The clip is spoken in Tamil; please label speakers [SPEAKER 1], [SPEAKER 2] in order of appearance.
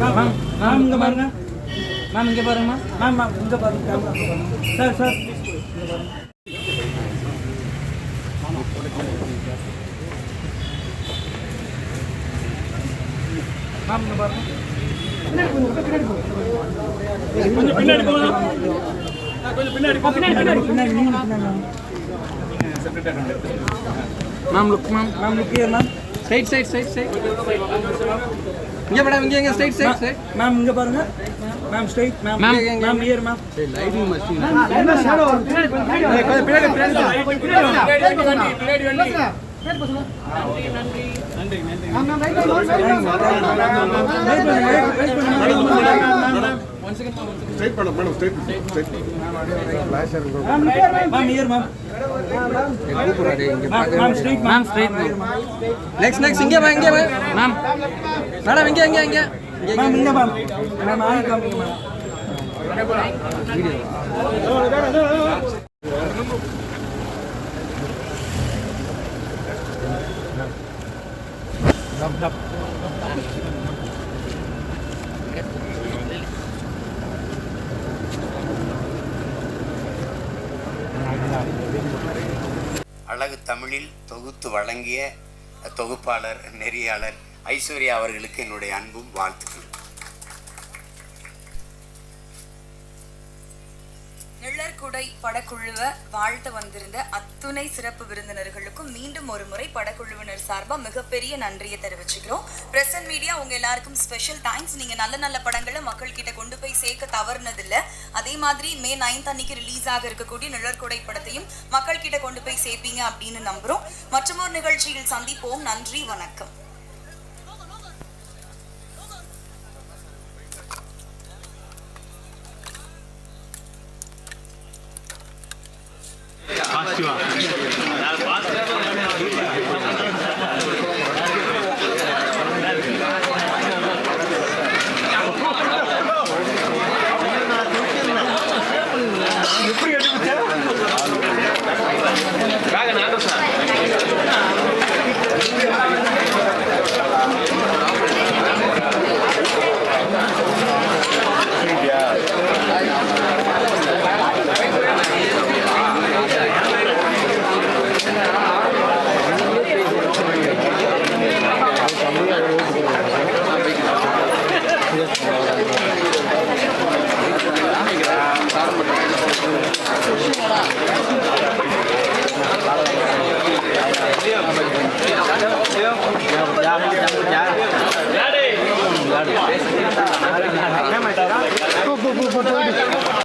[SPEAKER 1] மேம் மேம் இங்கே பாருங்க. மேம் இங்கே பாருங்க மேம். மேம் இங்கே பாருங்க சார் சார். மேம் இங்கே பாருங்க. கொஞ்சம் பின்னாடி போகலாம் கொஞ்சம் பின்னாடி பின்னாடி பின்னாடி பின்னாடி. Ma'am look ma'am ma'am look here ma'am
[SPEAKER 2] side side side side இங்கே மேடம் இங்கே இங்கே ஸ்ட்ரைட் சைட் சைட்
[SPEAKER 1] மேம் இங்க பாருங்க ma'am straight ma'am
[SPEAKER 2] Ma'am.
[SPEAKER 1] Ma'am here ma'am
[SPEAKER 2] lighting மஸ்டிங்
[SPEAKER 3] straight பண்ண madam straight straight
[SPEAKER 1] ma'am here ma'am ma'am straight ma'am straight ma'am
[SPEAKER 2] next next இங்கே வா இங்கே வா. மேம் மேடம் இங்கே இங்கே இங்கே.
[SPEAKER 1] மேம் இங்க மேம் மேம் ஆய் காமிங்க மேம்
[SPEAKER 4] அழகு தமிழில் தொகுத்து வழங்கிய தொகுப்பாளர் நெறியாளர் ஐஸ்வர்யா அவர்களுக்கு என்னுடைய அன்பும் வாழ்த்துக்கள்
[SPEAKER 5] நிழற்குடை படக்குழுவ வாழ்த்த வந்திருந்த அத்துணை சிறப்பு விருந்தினர்களுக்கும் மீண்டும் ஒரு முறை படக்குழுவினர் சார்பாக மிகப்பெரிய நன்றியை தெரிவிச்சுக்கிறோம். பிரசன்ட் மீடியா உங்க எல்லாருக்கும் ஸ்பெஷல் தேங்க்ஸ் நீங்க நல்ல நல்ல படங்களை மக்கள் கிட்ட கொண்டு போய் சேர்க்க தவறுனதில்லை. அதே மாதிரி மே நைன்த் அன்னைக்கு ரிலீஸ் ஆக இருக்கக்கூடிய நிழற்குடை படத்தையும் மக்கள் கிட்ட கொண்டு போய் சேர்ப்பீங்க அப்படின்னு நம்புறோம். மற்றும் ஒரு நிகழ்ச்சியில் சந்திப்போம். நன்றி வணக்கம்.
[SPEAKER 2] Gracias.